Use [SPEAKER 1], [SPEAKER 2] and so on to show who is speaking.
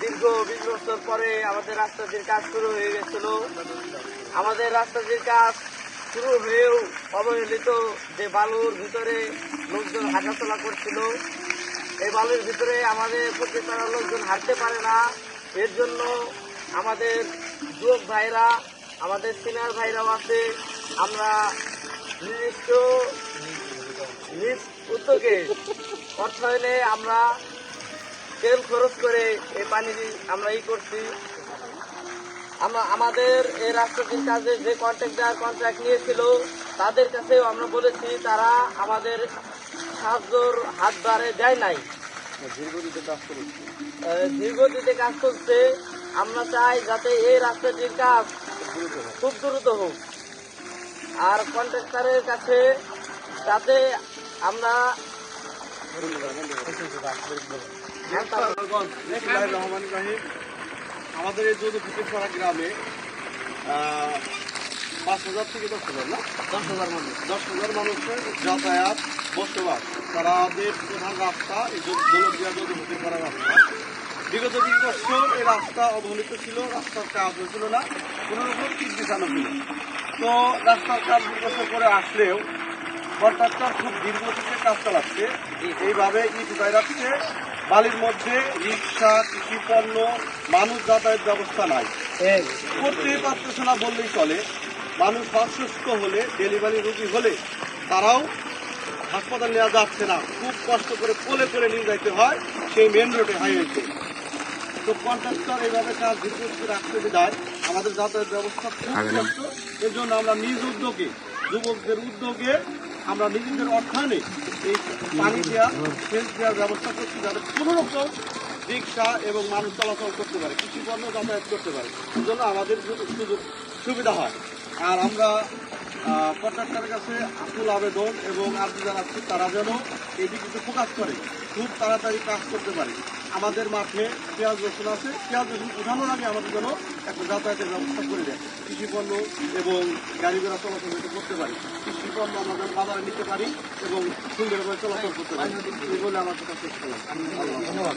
[SPEAKER 1] দীর্ঘ বিশ বছর পরে আমাদের রাস্তাটির কাজ শুরু হয়ে গেছিল। আমাদের রাস্তাটির কাজ শুরু হয়েও অবহেলিত যে বালুর ভিতরে লোকজন হাঁটাচলা করছিল, এই বালুর ভিতরে আমাদের প্রতিষ্ঠানের লোকজন হাঁটতে পারে না। এর জন্য আমাদের যুবক ভাইরা, আমাদের সিনিয়র ভাইরাও আছে। আমরা নির্দিষ্ট নিজ উদ্যোগে অর্থায়নে আমরা তেল খরচ করে এই পানি আমরা ই করছি। আমরা আমাদের এই রাষ্ট্রটির কাজে যে কন্ট্রাক্টর কন্ট্রাক্ট নিয়েছিল তাদের কাছেও আমরা বলেছি তারা আমাদের সাহায্যর হাত বাড়ে দেয় নাই। আহ, দীর্ঘদিতে কাজ করছে। আমরা চাই যাতে এই রাস্তাটির কাজ খুব দ্রুত হোক। আর কন্ট্রাক্টরের কাছে যাতে আমরা
[SPEAKER 2] রহিম। আমাদের এই যদু ফিটিরপাড়া গ্রামে পাঁচ হাজার থেকে দশ হাজার না?
[SPEAKER 1] দশ হাজার মানুষ।
[SPEAKER 2] দশ হাজার মানুষের যাতায়াত বসবাস। তাদের প্রধান রাস্তা এই দোলকিয়া যদু ফিটিরপাড়া রাস্তা। বিগত বিশ বছর এই রাস্তা অবহেলিত ছিল রাস্তার কাজ হয়েছিল না কোনো রকম বিছানো ছিল তো রাস্তার কাজ দু বছর করে আসলেও কন্ট্রাক্টর খুব দীর্ঘদিকে কাজ চালাচ্ছে। এইভাবে ইট উঠায় রাখছে বালির মধ্যে রিক্সা কৃষি পণ্য মানুষ যাতায়াত ব্যবস্থা নাই। করতেই পারতেছে না বললেই চলে মানুষ অসুস্থ হলে ডেলিভারি রোগী হলে তারাও হাসপাতাল নেওয়া যাচ্ছে না। খুব কষ্ট করে কোলে করে নিয়ে যাইতে হয় সেই মেন রোডে হাইওয়েতে। তো কন্ট্রাক্টর এইভাবে কাজ দীর্ঘদিকে রাখতে বিদায় আমাদের যাতায়াত ব্যবস্থা খুব কষ্ট। এর জন্য আমরা নিজ উদ্যোগে যুবকদের উদ্যোগে আমরা নিজেদের অর্থায়নে এই পানি দেওয়া সেচ দেওয়ার ব্যবস্থা করছি যাতে কোনো রকম রিক্সা এবং মানুষ চলাচল করতে পারে, কৃষি পণ্য যাতায়াত করতে পারে। জন্য আমাদের সুযোগ সুবিধা হয়। আর আমরা কন্ট্রাক্টরের কাছে আকুল আবেদন এবং আর্জি জানাচ্ছি, তারা যেন এই দিকে একটু ফোকাস করে। খুব তাড়াতাড়ি কাজ করতে পারি। আমাদের মাঠে পেঁয়াজ, রসুন আছে। পেঁয়াজ, রসুন উঠানোর আগে আমাদের যেন একটা যাতায়াতের ব্যবস্থা করে দেয়। কৃষি পণ্য এবং গাড়ি ঘোড়া চলাচল করতে পারি। কৃষি পণ্য আমাদের বাজারে নিতে পারি এবং সুন্দরভাবে চলাচল করতে পারি। এই বলে আমার কথা শেষ করলাম। ধন্যবাদ।